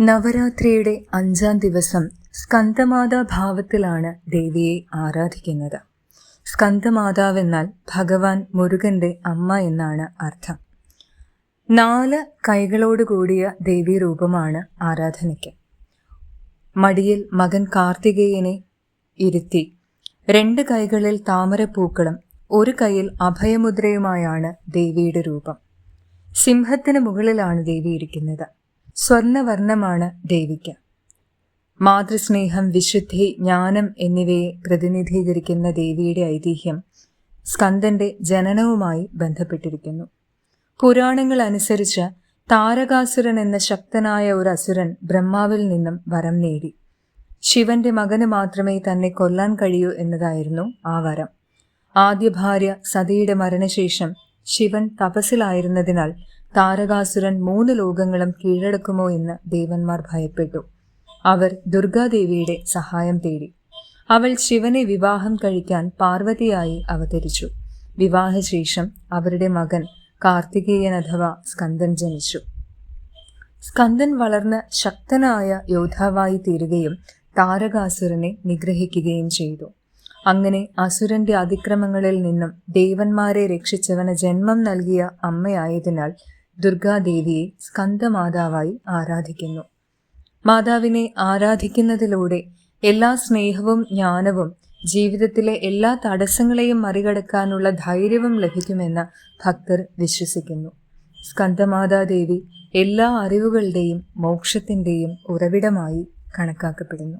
നവരാത്രിയുടെ അഞ്ചാം ദിവസം സ്കന്ദമാതാ ഭാവത്തിലാണ് ദേവിയെ ആരാധിക്കുന്നത്. സ്കന്ദമാതാവെന്നാൽ ഭഗവാൻ മുരുകന്റെ അമ്മ എന്നാണ് അർത്ഥം. നാല് കൈകളോട് കൂടിയ ദേവീ രൂപമാണ് ആരാധനയ്ക്ക്. മടിയിൽ മകൻ കാർത്തികേയനെ ഇരുത്തി രണ്ട് കൈകളിൽ താമരപ്പൂക്കളും ഒരു കൈയിൽ അഭയമുദ്രയുമായാണ് ദേവിയുടെ രൂപം. സിംഹത്തിന് മുകളിലാണ് ദേവി ഇരിക്കുന്നത്. സ്വർണവർണമാണ് ദേവിക്ക്. മാതൃസ്നേഹം വിശുദ്ധി ജ്ഞാനം എന്നിവയെ പ്രതിനിധീകരിക്കുന്ന ദേവിയുടെ ഐതിഹ്യം സ്കന്ദന്റെ ജനനവുമായി ബന്ധപ്പെട്ടിരിക്കുന്നു. പുരാണങ്ങൾ അനുസരിച്ച് താരകാസുരൻ എന്ന ശക്തനായ ഒരു അസുരൻ ബ്രഹ്മാവിൽ നിന്നും വരം നേടി. ശിവന്റെ മകന് മാത്രമേ തന്നെ കൊല്ലാൻ കഴിയൂ എന്നതായിരുന്നു ആ വരം. ആദ്യ ഭാര്യ സതിയുടെ മരണശേഷം ശിവൻ തപസ്സിലായിരുന്നതിനാൽ താരകാസുരൻ മൂന്ന് ലോകങ്ങളും കീഴടക്കുമോ എന്ന് ദേവന്മാർ ഭയപ്പെട്ടു. അവർ ദുർഗാദേവിയുടെ സഹായം തേടി. അവൾ ശിവനെ വിവാഹം കഴിക്കാൻ പാർവതിയായി അവതരിച്ചു. വിവാഹശേഷം അവരുടെ മകൻ കാർത്തികേയൻ അഥവാ സ്കന്ദൻ ജനിച്ചു. സ്കന്ദൻ വളർന്ന ശക്തനായ യോദ്ധാവായി തീരുകയും താരകാസുരനെ നിഗ്രഹിക്കുകയും ചെയ്തു. അങ്ങനെ അസുരന്റെ അതിക്രമങ്ങളിൽ നിന്നും ദേവന്മാരെ രക്ഷിച്ചവന് ജന്മം നൽകിയ അമ്മയായതിനാൽ ദുർഗാദേവിയെ സ്കന്ദമാതാവായി ആരാധിക്കുന്നു. മാതാവിനെ ആരാധിക്കുന്നതിലൂടെ എല്ലാ സ്നേഹവും ജ്ഞാനവും ജീവിതത്തിലെ എല്ലാ തടസ്സങ്ങളെയും മറികടക്കാനുള്ള ധൈര്യവും ലഭിക്കുമെന്ന് ഭക്തർ വിശ്വസിക്കുന്നു. സ്കന്ദമാതാദേവി എല്ലാ അറിവുകളുടെയും മോക്ഷത്തിന്റെയും ഉറവിടമായി കണക്കാക്കപ്പെടുന്നു.